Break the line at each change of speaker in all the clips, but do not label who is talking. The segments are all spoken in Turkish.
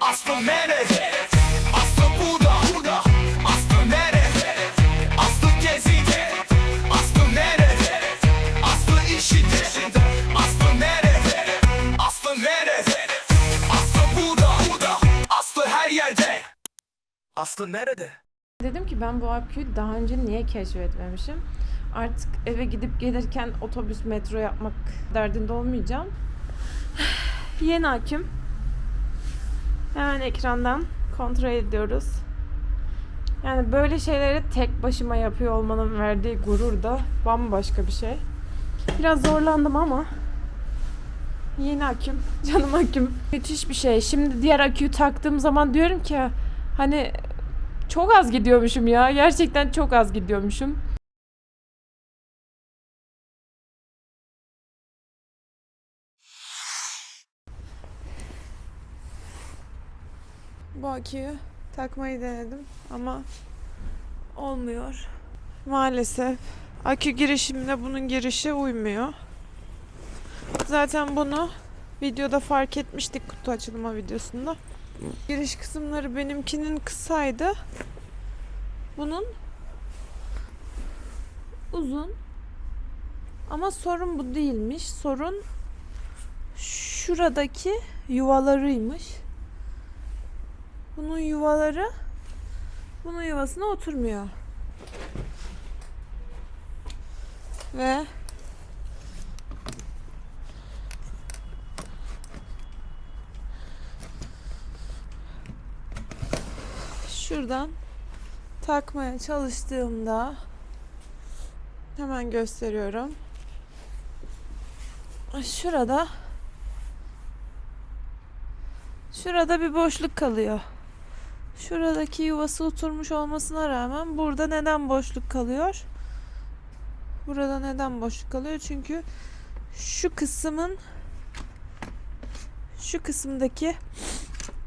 Aslı nerede? Aslı burada. Aslı nerede? Aslı gezide. Aslı nerede? Aslı işinde. Aslı nerede? Aslı nerede? Aslı burada. Aslı her yerde. Aslı nerede?
Dedim ki ben bu aküyü daha önce niye keşfetmemişim? Artık eve gidip gelirken otobüs, metro yapmak derdinde olmayacağım. Yeni aküm. Hemen ekrandan kontrol ediyoruz. Yani böyle şeyleri tek başıma yapıyor olmanın verdiği gurur da bambaşka bir şey. Biraz zorlandım ama yeni aküm, canım aküm. Müthiş bir şey. Şimdi diğer aküyü taktığım zaman diyorum ki hani çok az gidiyormuşum ya. Gerçekten çok az gidiyormuşum. Bu aküyü takmayı denedim ama olmuyor. Maalesef akü girişimle bunun girişi uymuyor. Zaten bunu videoda fark etmiştik kutu açılma videosunda. Giriş kısımları benimkinin kısaydı. Bunun uzun. Ama sorun bu değilmiş. Sorun şuradaki yuvalarıymış. Bunun yuvaları bunun yuvasına oturmuyor. Ve şuradan takmaya çalıştığımda hemen gösteriyorum. Şurada şurada bir boşluk kalıyor. Şuradaki yuvası oturmuş olmasına rağmen burada neden boşluk kalıyor? Burada neden boşluk kalıyor? Çünkü şu kısmın şu kısımdaki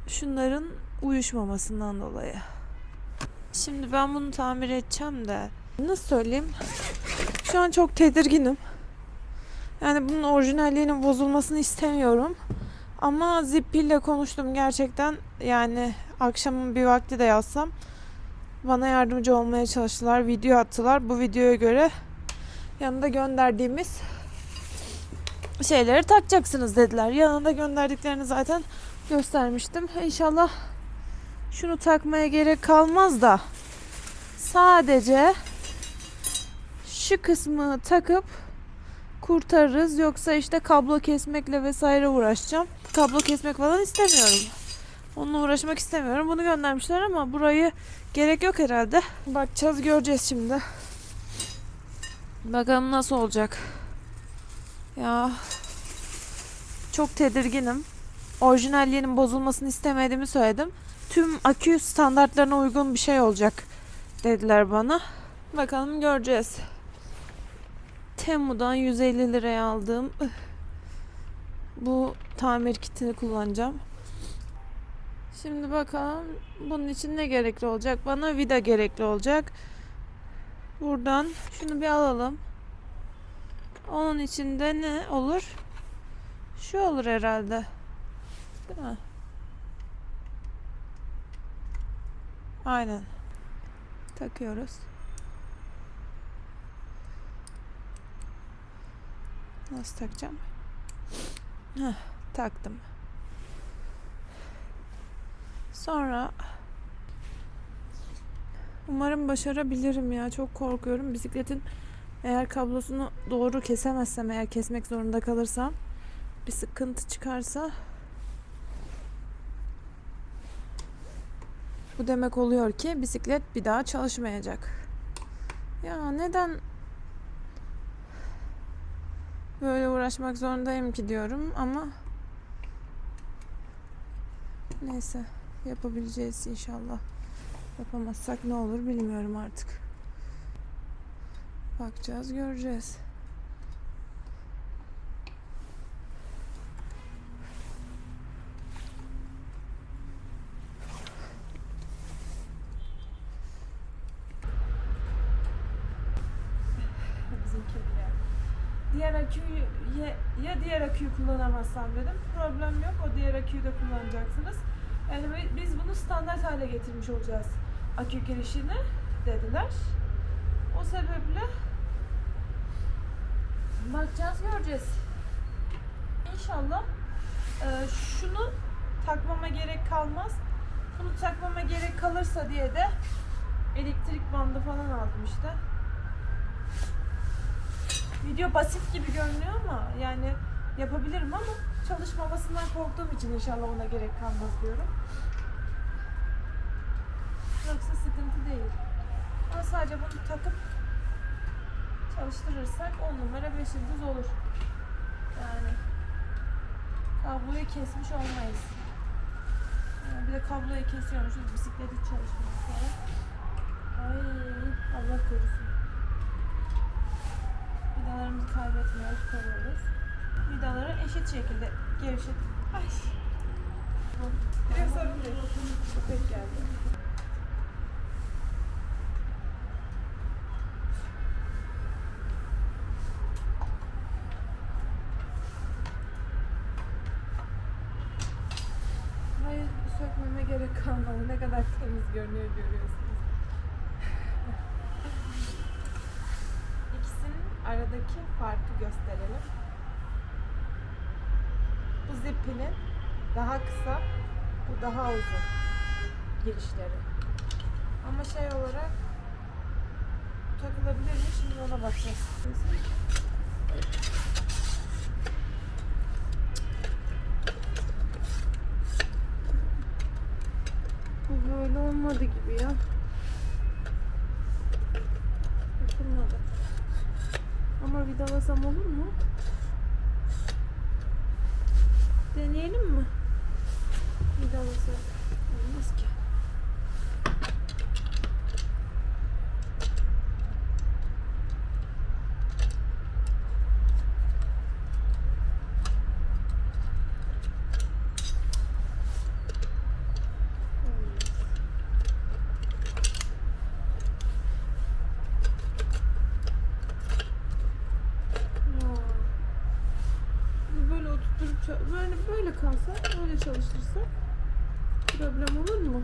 şunların uyuşmamasından dolayı. Şimdi ben bunu tamir edeceğim de nasıl söyleyeyim? Şu an çok tedirginim. Yani bunun orijinalliğinin bozulmasını istemiyorum. Ama Zippi ile konuştum gerçekten. Yani akşamın bir vakti de yazsam bana yardımcı olmaya çalıştılar. Video attılar. Bu videoya göre yanında gönderdiğimiz şeyleri takacaksınız dediler. Yanında gönderdiklerini zaten göstermiştim. İnşallah şunu takmaya gerek kalmaz da sadece şu kısmı takıp kurtarırız. Yoksa işte kablo kesmekle vesaire uğraşacağım. Kablo kesmek falan istemiyorum. Onunla uğraşmak istemiyorum. Bunu göndermişler ama burayı gerek yok herhalde. Bakacağız göreceğiz şimdi. Bakalım nasıl olacak. Ya çok tedirginim. Orijinalliğinin bozulmasını istemediğimi söyledim. Tüm akü standartlarına uygun bir şey olacak dediler bana. Bakalım göreceğiz. Temu'dan 150 liraya aldığım bu tamir kitini kullanacağım. Şimdi bakalım bunun için ne gerekli olacak? Bana vida gerekli olacak. Buradan şunu bir alalım. Onun içinde ne olur? Şu olur herhalde. Değil mi? Aynen. Takıyoruz. Nasıl takacağım? Heh, taktım. Sonra umarım başarabilirim ya. Çok korkuyorum. Bisikletin eğer kablosunu doğru kesemezsem, eğer kesmek zorunda kalırsam bir sıkıntı çıkarsa bu demek oluyor ki bisiklet bir daha çalışmayacak. Ya neden böyle uğraşmak zorundayım ki diyorum ama neyse yapabileceğiz inşallah. Yapamazsak ne olur bilmiyorum artık. Bakacağız, göreceğiz. Diğer aküyü ya, ya diğer aküyü kullanamazsam dedim. Problem yok. O diğer aküyü de kullanacaksınız. Yani bi- biz bunu standart hale getirmiş olacağız. Akü girişini dediler. O sebeple bakacağız, göreceğiz. İnşallah e, şunu takmama gerek kalmaz. Bunu takmama gerek kalırsa diye de elektrik bandı falan aldım işte. Video basit gibi görünüyor ama yani yapabilirim ama çalışmamasından korktuğum için inşallah ona gerek kalmaz diyorum. Yoksa sıkıntı değil. Ama sadece bunu takıp çalıştırırsak 10 numara 5 yıldız olur. Yani kabloyu kesmiş olmayız. Yani bir de kabloyu kesiyormuşuz bisikleti çalışmıyor sonra. Ay Allah korusun. Vidalarımızı kaybetmiyoruz, koruyoruz. Vidaları eşit şekilde gevşet. Ay. Biraz değil. Köpek geldi. Hayır, sökmeme gerek kalmadı. Ne kadar temiz görünüyor görüyorsunuz. İkisinin aradaki farkı gösterelim. Zipinin daha kısa, bu daha uzun girişleri. Ama şey olarak takılabilir mi? Şimdi ona bakacağız. Bu böyle olmadı gibi ya. Yapılmadı. Ama vidalasam olur mu? Deneyelim mi? Vidalasak. Olmaz ki. Olmaz. Ya. Bunu Böyle oturtup ça- böyle kalsa, böyle çalıştırsak problem olur mu?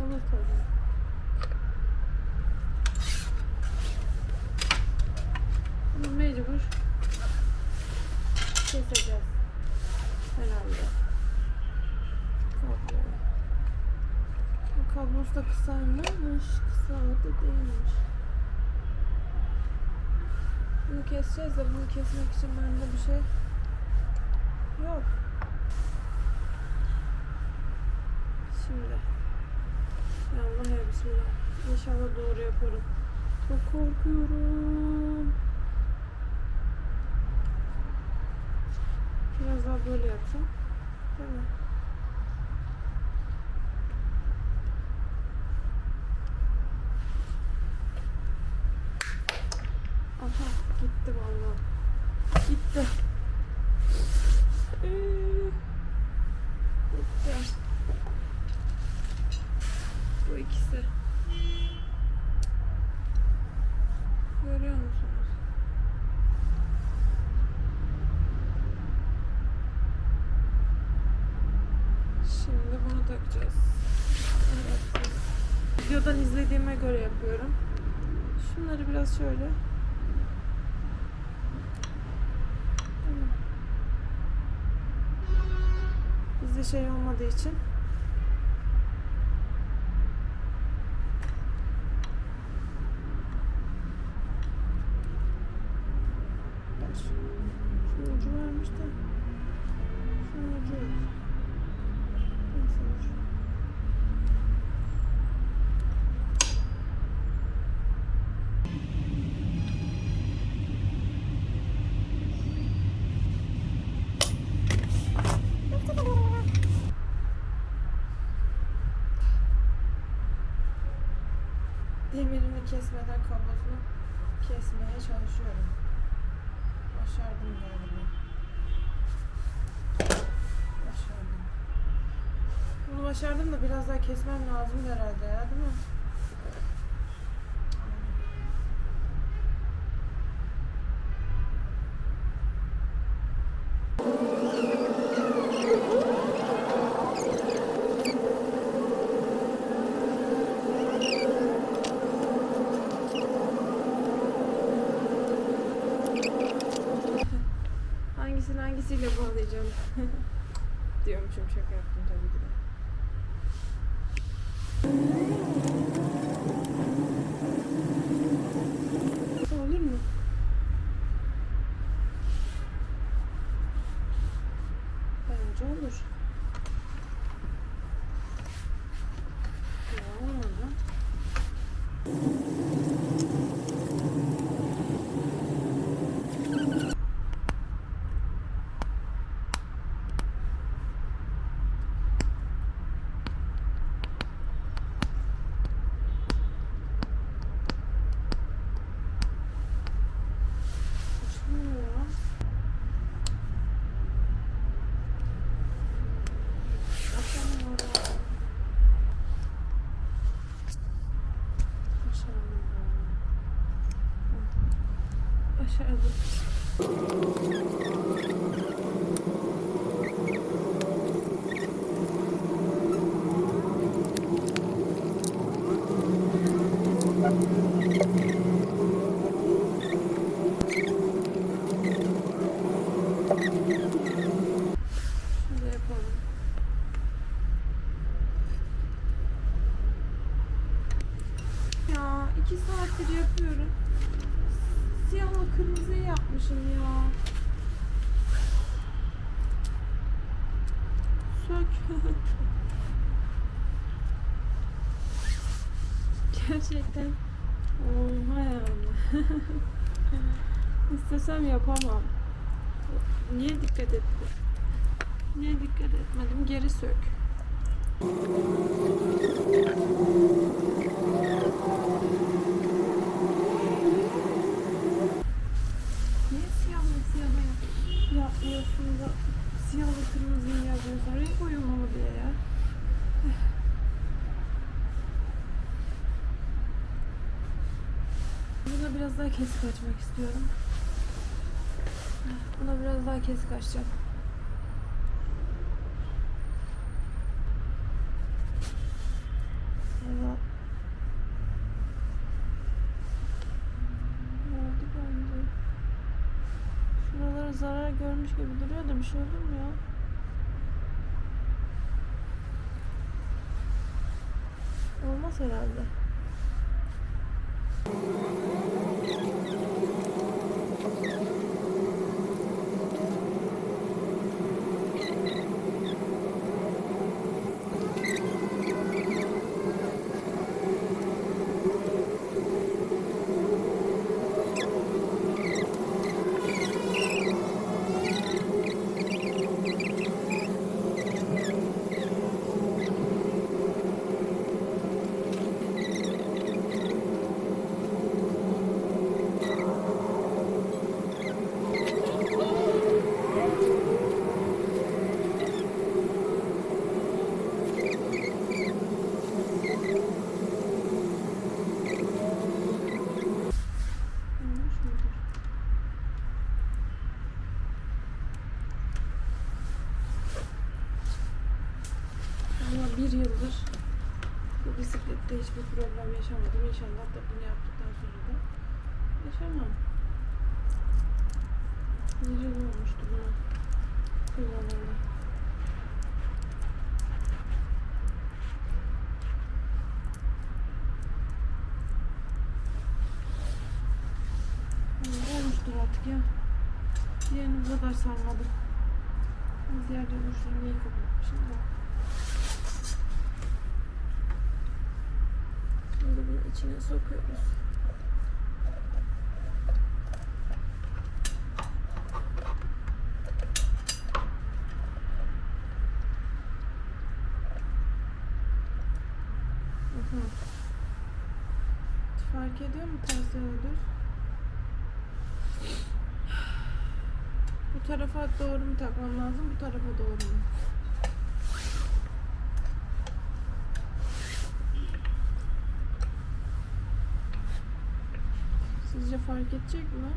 Olur tabii. Bunu mecbur keseceğiz herhalde. Kabloyu. Bu kablosu da kısaymış. Kısa da değilmiş. Bunu keseceğiz de bunu kesmek için bende bir şey yok. Şimdi. Ya Allah ya Bismillah. İnşallah doğru yaparım. Çok korkuyorum. Biraz daha böyle yapsam. Değil mi? Aha gitti vallahi. Gitti. Ee, gitti. Bu ikisi. Görüyor musunuz? Şimdi bunu takacağız. Evet. Videodan izlediğime göre yapıyorum. Şunları biraz şöyle. Bizde şey olmadığı için. Şu ucu varmış da Şunun ucu yok. Neyse ucu. Demirini kesmeden kablosunu kesmeye çalışıyorum. Başardım galiba. Başardım. Bunu başardım da biraz daha kesmem lazım herhalde ya değil mi? Diyormuşum şaka yaptım tabii ki de. Olur mu? Bence olur. Ya olmadı. Açılmıyor ya. Açamıyorum. Başardım. Başardım. Şöyle yapalım. Ya iki saattir yapıyorum. Siyahla kırmızıyı yapmışım ya. Sök. Gerçekten. Oha yani. İstesem yapamam. Niye dikkat ettim? Niye dikkat etmedim? Geri sök. Niye siyahla siyahla yap- yapmıyorsun da siyahla kırmızıyı yapıyorsun? Renk uyumu mu diye ya? Buna biraz daha kesik açmak istiyorum. Buna biraz daha kesik açacağım. Evet. Oldu bence. Şuralara zarar görmüş gibi duruyor da bir şey olur mu ya? Olmaz herhalde. Olmuş mudur? Ama bir yıldır bu bisiklette hiçbir problem yaşamadım. İnşallah da bunu yaptıktan sonra da yaşamam. Yıl olmuştu bunu kullanalı. Olmuştur artık ya. Diğerini bu kadar sarmadım. Diğer dönüşlerini iyi kapatmışım da. Şimdi bunu içine sokuyoruz. Fark ediyor mu ters düz? Bu tarafa doğru mu takmam lazım? Bu tarafa doğru mu? Sizce fark edecek mi?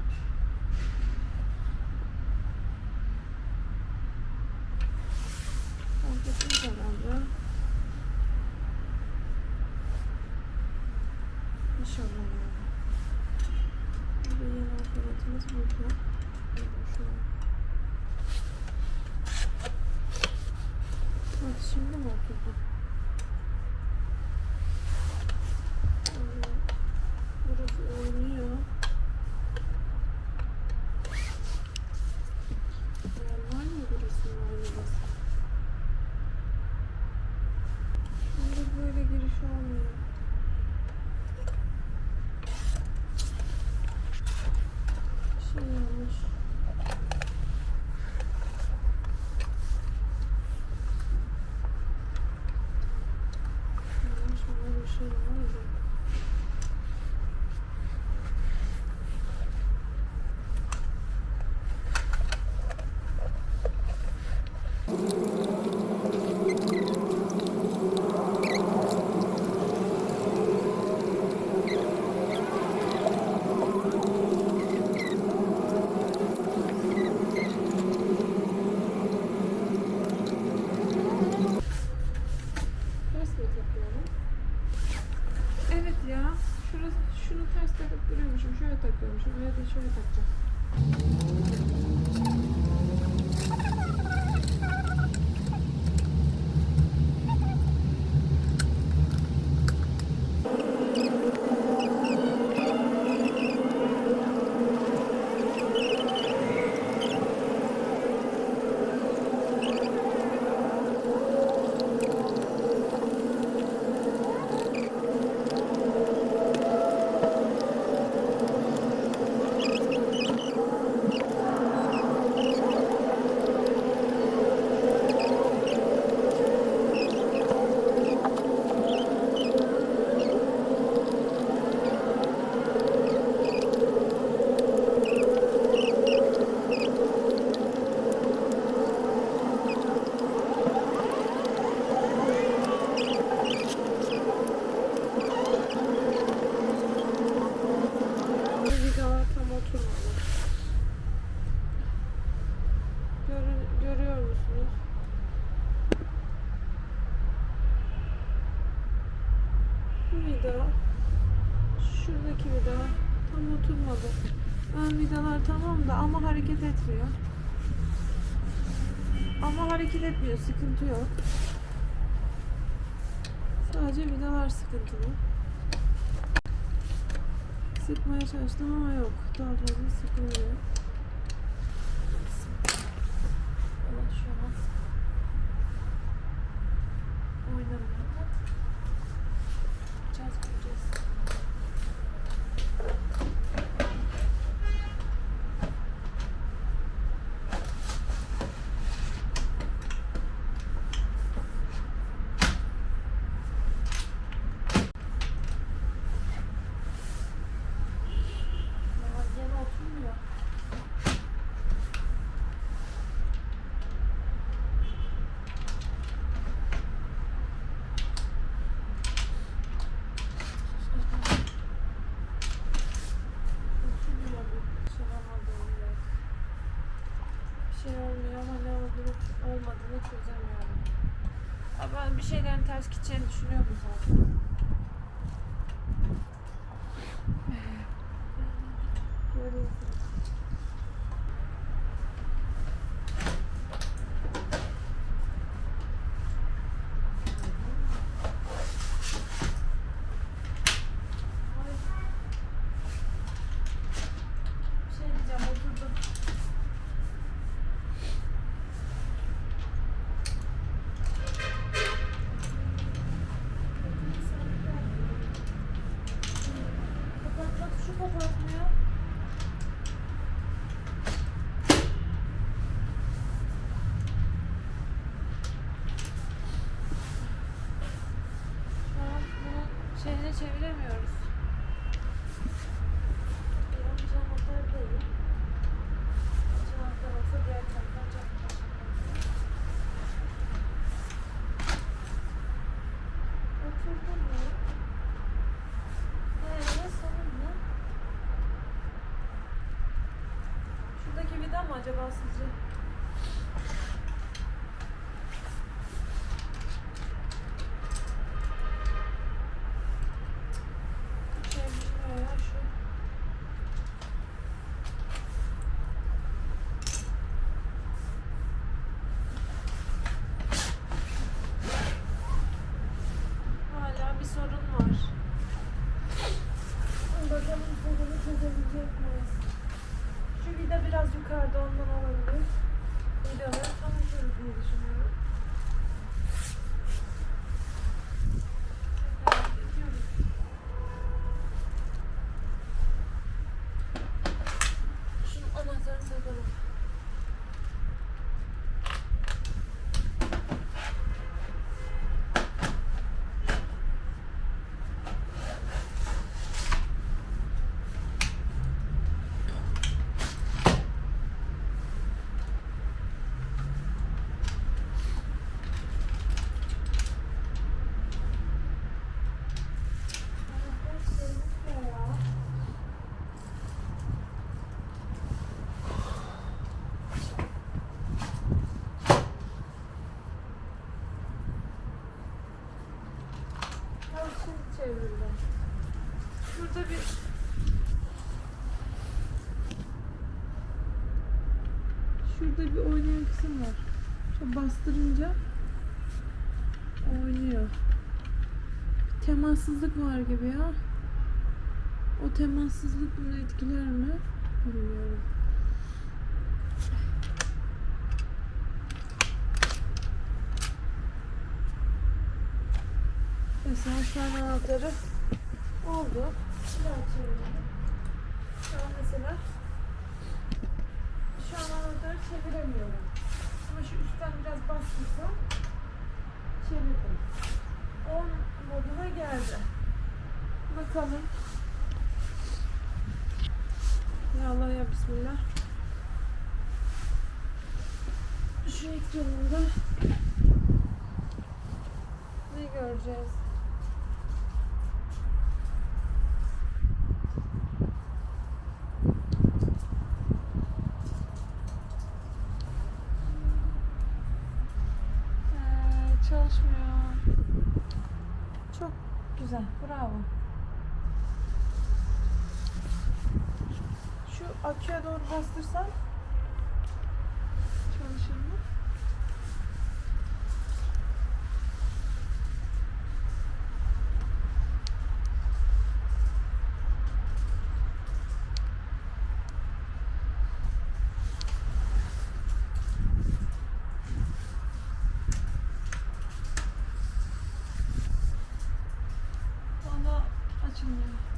vida. Şuradaki vida tam oturmadı. Ön vidalar tamam da ama hareket etmiyor. Ama hareket etmiyor. Sıkıntı yok. Sadece vidalar sıkıntılı. Sıkmaya çalıştım ama yok. Daha fazla sıkılmıyor. olmadığını çözemiyorum. Ama bir şeylerin ters gideceğini düşünüyor musun? Şu fotoğrafını ya. Şu çeviremiyoruz. acaba sizce? Bir oynayan kısım var. Şöyle bastırınca oynuyor. Bir temassızlık var gibi ya. O temassızlık bunu etkiler mi? Bilmiyorum. Mesela şu an anahtarı oldu. Biraz çevirelim. Şu an mesela şu an anahtarı çeviremiyorum. Ama şu üstten biraz bastırsam çevirdim. 10 moduna geldi. Bakalım. Ya Allah ya Bismillah. Şu ekranında ne göreceğiz? Ee, çalışmıyor. Çok güzel. Bravo. Şu aküye doğru bastırsam çalışır mı? Valla açılmıyor.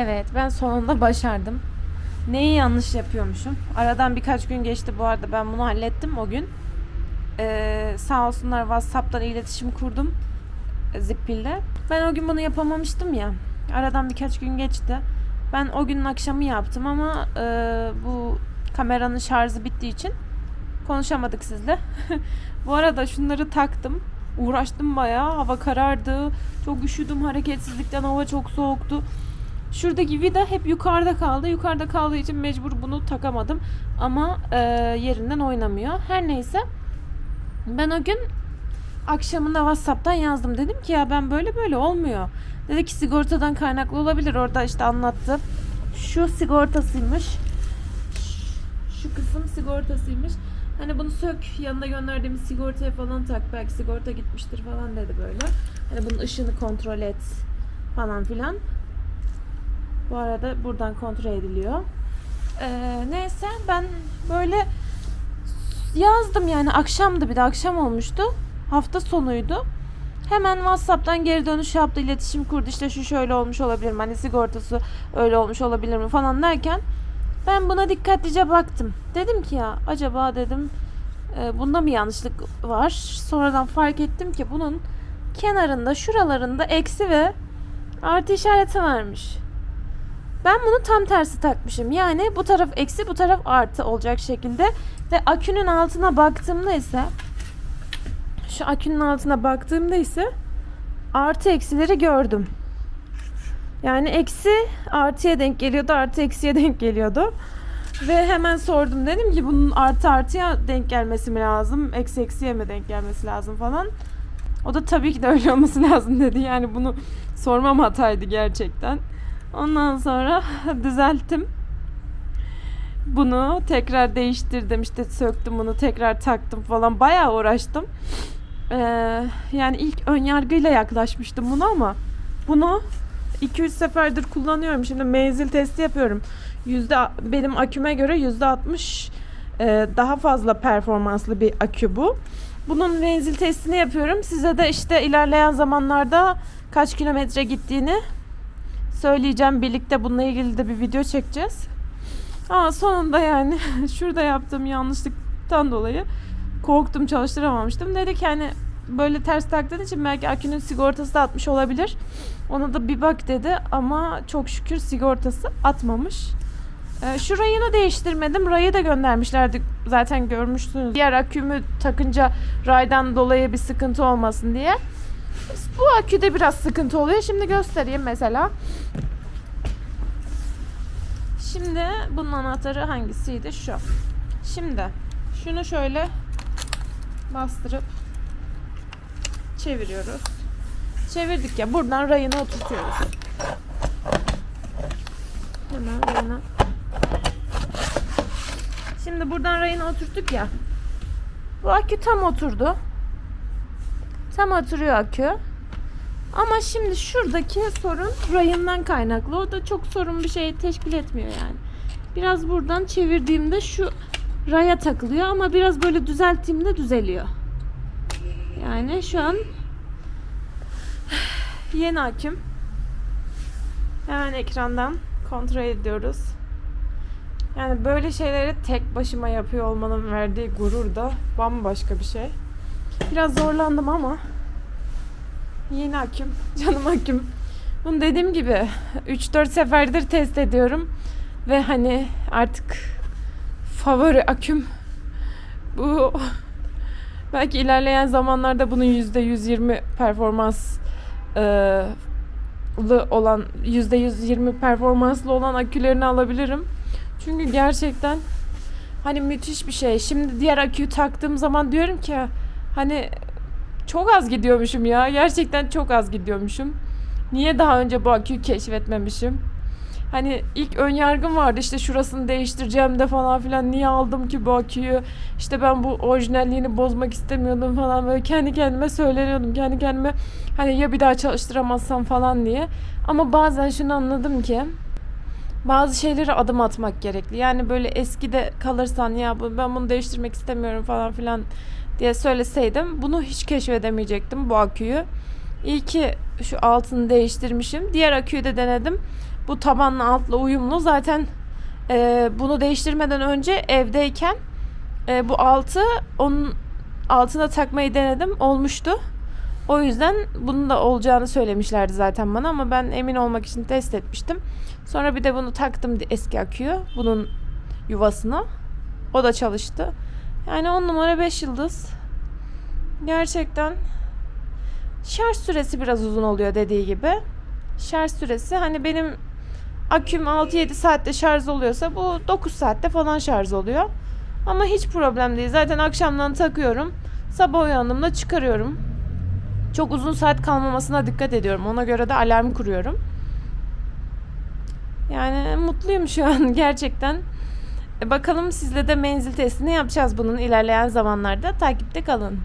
Evet ben sonunda başardım. Neyi yanlış yapıyormuşum? Aradan birkaç gün geçti bu arada ben bunu hallettim o gün. Ee, sağ olsunlar Whatsapp'tan iletişim kurdum e, Zippil'le. Ben o gün bunu yapamamıştım ya. Aradan birkaç gün geçti. Ben o günün akşamı yaptım ama e, bu kameranın şarjı bittiği için konuşamadık sizle. bu arada şunları taktım. Uğraştım bayağı. Hava karardı. Çok üşüdüm. Hareketsizlikten hava çok soğuktu. Şuradaki vida hep yukarıda kaldı. Yukarıda kaldığı için mecbur bunu takamadım. Ama e, yerinden oynamıyor. Her neyse. Ben o gün akşamında WhatsApp'tan yazdım. Dedim ki ya ben böyle böyle olmuyor. Dedi ki sigortadan kaynaklı olabilir. Orada işte anlattı. Şu sigortasıymış. Şu kısım sigortasıymış. Hani bunu sök yanına gönderdiğimiz sigortaya falan tak. Belki sigorta gitmiştir falan dedi böyle. Hani bunun ışığını kontrol et falan filan. Bu arada buradan kontrol ediliyor. Ee, neyse ben böyle yazdım yani akşamdı bir de akşam olmuştu. Hafta sonuydu. Hemen WhatsApp'tan geri dönüş yaptı, iletişim kurdu. İşte şu şöyle olmuş olabilir mi? Hani sigortası öyle olmuş olabilir mi falan derken ben buna dikkatlice baktım. Dedim ki ya acaba dedim e, bunda mı yanlışlık var? Sonradan fark ettim ki bunun kenarında şuralarında eksi ve artı işareti varmış. Ben bunu tam tersi takmışım. Yani bu taraf eksi bu taraf artı olacak şekilde. Ve akünün altına baktığımda ise şu akünün altına baktığımda ise artı eksileri gördüm. Yani eksi artıya denk geliyordu, artı eksiye denk geliyordu. Ve hemen sordum dedim ki bunun artı artıya denk gelmesi mi lazım, eksi eksiye mi denk gelmesi lazım falan. O da tabii ki de öyle olması lazım dedi. Yani bunu sormam hataydı gerçekten. Ondan sonra düzelttim. Bunu tekrar değiştirdim işte söktüm bunu tekrar taktım falan bayağı uğraştım. Ee, yani ilk ön yargıyla yaklaşmıştım buna ama bunu 2-3 seferdir kullanıyorum. Şimdi menzil testi yapıyorum. Yüzde benim aküme göre yüzde 60 e, daha fazla performanslı bir akü bu. Bunun menzil testini yapıyorum. Size de işte ilerleyen zamanlarda kaç kilometre gittiğini söyleyeceğim. Birlikte bununla ilgili de bir video çekeceğiz. Ama sonunda yani şurada yaptığım yanlışlıktan dolayı korktum çalıştıramamıştım. Dedi ki hani böyle ters taktığın için belki akünün sigortası da atmış olabilir. Ona da bir bak dedi ama çok şükür sigortası atmamış. Ee, şu rayını değiştirmedim. Rayı da göndermişlerdi. Zaten görmüşsünüz. Diğer akümü takınca raydan dolayı bir sıkıntı olmasın diye. Bu aküde biraz sıkıntı oluyor. Şimdi göstereyim mesela. Şimdi bunun anahtarı hangisiydi? Şu. Şimdi şunu şöyle bastırıp çeviriyoruz. Çevirdik ya buradan rayını oturtuyoruz. Hemen rayına. Şimdi buradan rayını oturttuk ya. Bu akü tam oturdu. Tam oturuyor akü. Ama şimdi şuradaki sorun rayından kaynaklı. O da çok sorun bir şey teşkil etmiyor yani. Biraz buradan çevirdiğimde şu raya takılıyor ama biraz böyle düzelttiğimde düzeliyor. Yani şu an yeni aküm. Hemen ekrandan kontrol ediyoruz. Yani böyle şeyleri tek başıma yapıyor olmanın verdiği gurur da bambaşka bir şey. Biraz zorlandım ama yeni aküm, canım aküm. Bunu dediğim gibi 3-4 seferdir test ediyorum. Ve hani artık favori aküm bu belki ilerleyen zamanlarda bunun %120 performans lı olan %120 performanslı olan akülerini alabilirim. Çünkü gerçekten hani müthiş bir şey. Şimdi diğer aküyü taktığım zaman diyorum ki hani çok az gidiyormuşum ya. Gerçekten çok az gidiyormuşum. Niye daha önce bu aküyü keşfetmemişim? Hani ilk ön yargım vardı. İşte şurasını değiştireceğim de falan filan. Niye aldım ki bu aküyü? İşte ben bu orijinalliğini bozmak istemiyordum falan. Böyle kendi kendime söyleniyordum. Kendi kendime hani ya bir daha çalıştıramazsam falan diye. Ama bazen şunu anladım ki bazı şeylere adım atmak gerekli. Yani böyle eskide kalırsan ya ben bunu değiştirmek istemiyorum falan filan diye söyleseydim bunu hiç keşfedemeyecektim bu aküyü İyi ki şu altını değiştirmişim diğer aküyü de denedim bu tabanla altla uyumlu. Zaten e, bunu değiştirmeden önce evdeyken e, bu altı onun altına takmayı denedim. Olmuştu. O yüzden bunun da olacağını söylemişlerdi zaten bana ama ben emin olmak için test etmiştim. Sonra bir de bunu taktım eski aküyü. Bunun yuvasına. O da çalıştı. Yani 10 numara 5 yıldız. Gerçekten şarj süresi biraz uzun oluyor dediği gibi. Şarj süresi hani benim aküm 6-7 saatte şarj oluyorsa bu 9 saatte falan şarj oluyor. Ama hiç problem değil. Zaten akşamdan takıyorum. Sabah uyandığımda çıkarıyorum. Çok uzun saat kalmamasına dikkat ediyorum. Ona göre de alarm kuruyorum. Yani mutluyum şu an gerçekten. E, bakalım sizle de menzil testini yapacağız bunun ilerleyen zamanlarda. Takipte kalın.